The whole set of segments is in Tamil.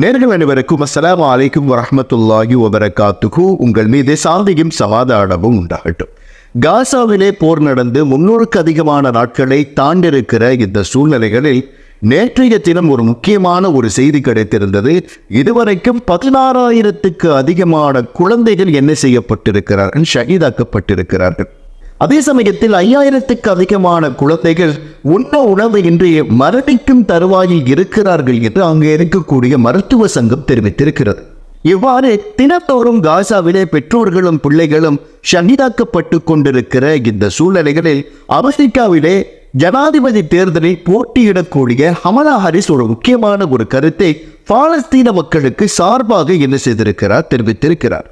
நேர்கள் அனைவருக்கும் அஸ்லாம் அலைக்கும் வரமத்துல்லாஹி வபரகாத்துஹு. உங்கள் மீது சாந்தியும் சமாதானமும் உண்டாகட்டும். காசாவிலே போர் நடந்து முன்னூறுக்கு அதிகமான நாட்களை தாண்டிருக்கிற இந்த சூழ்நிலைகளில் நேற்றைய தினம் ஒரு முக்கியமான ஒரு செய்தி கிடைத்திருந்தது. இதுவரைக்கும் பதினாறாயிரத்துக்கு அதிகமான குழந்தைகள் என்ன செய்யப்பட்டிருக்கிறார்கள் ஷஹீதாக்கப்பட்டிருக்கிறார்கள். அதே சமயத்தில் ஐயாயிரத்துக்கு அதிகமான குழந்தைகள் உண்ண உணவு இன்றி மரணிக்கும் தருவாயில் இருக்கிறார்கள் என்று அங்கே இருக்கக்கூடிய மருத்துவ சங்கம் தெரிவித்திருக்கிறது. இவ்வாறு தினத்தோறும் காசாவிலே பெற்றோர்களும் பிள்ளைகளும் ஷஹீதாக்கப்பட்டு கொண்டிருக்கிற இந்த சூழ்நிலைகளில் அமெரிக்காவிலே ஜனாதிபதி தேர்தலில் போட்டியிடக்கூடிய ஹமலா ஹாரிஸ் ஒரு முக்கியமான ஒரு கருத்தை பாலஸ்தீன மக்களுக்கு சார்பாக என்ன செய்திருக்கிறார் தெரிவித்திருக்கிறார்.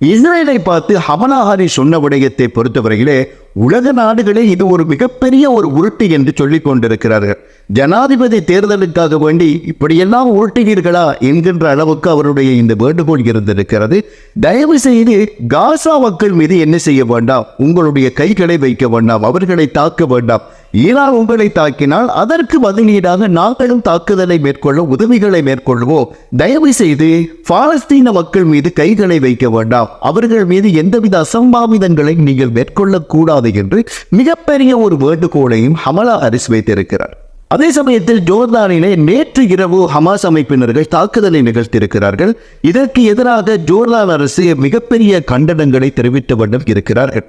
இஸ்ரேலை பார்த்து ஹமலாஹாரி சொன்ன விடயத்தை பொறுத்தவரையிலே உலக நாடுகளே இது ஒரு மிகப்பெரிய ஒரு உருட்டு என்று சொல்லிக் கொண்டிருக்கிறார்கள். ஜனாதிபதி தேர்தலுக்காக வேண்டி இப்படியெல்லாம் உருட்டுகிறீர்களா என்கின்ற அளவுக்கு அவருடைய இந்த வேண்டுகோள் இருந்திருக்கிறது. தயவு செய்து காசா மக்கள் மீது என்ன செய்ய வேண்டாம்? உங்களுடைய கைகளை வைக்க வேண்டாம் அவர்களை தாக்க வேண்டாம். ஈரான் உங்களை தாக்கினால் அதற்கு பதிலீடாக நாங்களும் தாக்குதலை மேற்கொள்ள உதவிகளை மேற்கொள்வோம். தயவு செய்து பாலஸ்தீன மக்கள் மீது கைகளை வைக்க வேண்டாம். அவர்கள் மீது எந்தவித அசம்பாவிதங்களை நீங்கள் மேற்கொள்ளக்கூடாது என்று மிகப்பெரிய ஒரு வேண்டுகோளையும் ஹமலா ஹாரிஸ் வைத்திருக்கிறார். அதே சமயத்தில் ஜோர்தானிலே நேற்று இரவு ஹமாஸ் அமைப்பினர்கள் தாக்குதலை நிகழ்த்தியிருக்கிறார்கள். இதற்கு எதிராக ஜோர்தான் அரசு மிகப்பெரிய கண்டனங்களை தெரிவித்த வண்ணம் இருக்கிறார்கள்.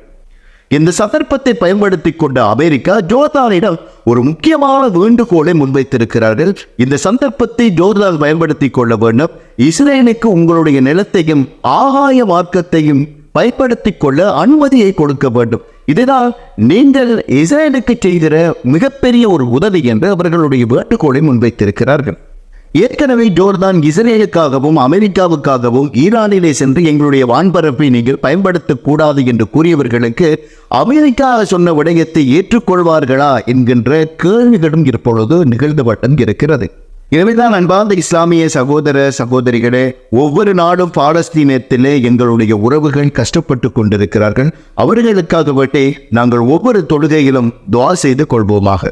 இந்த சந்தர்ப்பத்தை பயன்படுத்தி கொண்ட அமெரிக்கா ஜோர்தானிடம் ஒரு முக்கியமான வேண்டுகோளை முன்வைத்திருக்கிறார்கள். இந்த சந்தர்ப்பத்தை ஜோர்தான் பயன்படுத்திக் கொள்ள வேண்டும். இஸ்ரேலுக்கு உங்களுடைய நிலத்தையும் ஆகாய மார்க்கத்தையும் பயன்படுத்தி கொள்ள அனுமதியை கொடுக்க வேண்டும். இதுதான் நீங்கள் இஸ்ரேலுக்கு செய்கிற மிகப்பெரிய ஒரு உதவி என்று அவர்களுடைய வேண்டுகோளை முன்வைத்திருக்கிறார்கள். ஏற்கனவே ஜோர்தான் இஸ்ரேலுக்காகவும் அமெரிக்காவுக்காகவும் ஈரானிலே சென்று எங்களுடைய வான்பரப்பை நீங்கள் பயன்படுத்தக்கூடாது என்று கூறியவர்களுக்கு அமெரிக்கா சொன்ன விடயத்தை ஏற்றுக்கொள்வார்களா? என்கின்ற கேள்விகளும் இப்பொழுது நிகழ்ந்து வட்டம் இருக்கிறது. எனவேதான் அன்பார்ந்த இஸ்லாமிய சகோதர சகோதரிகளே ஒவ்வொரு நாடும் பாலஸ்தீனத்திலே எங்களுடைய உறவுகள் கஷ்டப்பட்டு கொண்டிருக்கிறார்கள். அவர்களுக்காக வேட்டே நாங்கள் ஒவ்வொரு தொழுகையிலும் துவா செய்து கொள்வோமாக.